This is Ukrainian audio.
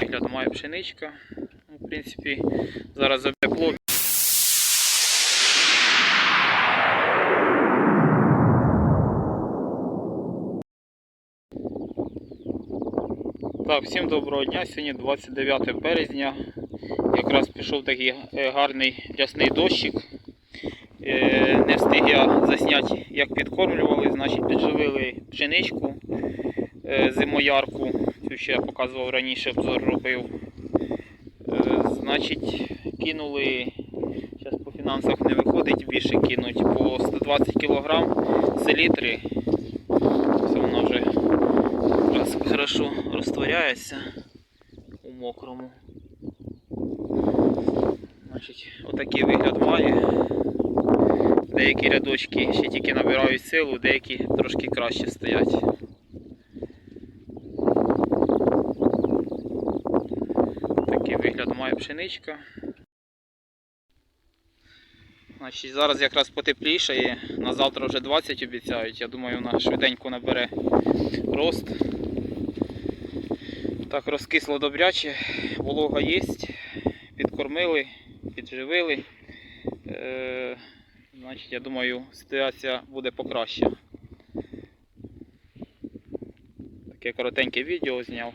Вигляд має пшеничка. Ну, В принципі, зараз запекло. Так, всім доброго дня. Сьогодні 29 березня. Якраз пішов такий е, гарний рясний дощик. Е, Не встиг я засняти, як підкормлювали, значить підживили пшеничку е, зимоярку. Цю ще я показував раніше, обзор робив. Е, Значить, кинули, зараз по фінансах не виходить більше кинуть, по 120 кг селітри. Це вона вже якраз хорошо розтворяється у мокрому. Значить, отакий вигляд має. Деякі рядочки ще тільки набирають силу, деякі трошки краще стоять. Такий вигляд має пшеничка. Значить, зараз якраз потеплішає, на завтра вже 20 обіцяють. Я думаю, вона швиденько набере рост. Так, розкисло добряче, волога є, підкормили, підживили. Е, значить, я думаю, ситуація буде покраща. Таке коротеньке відео зняв.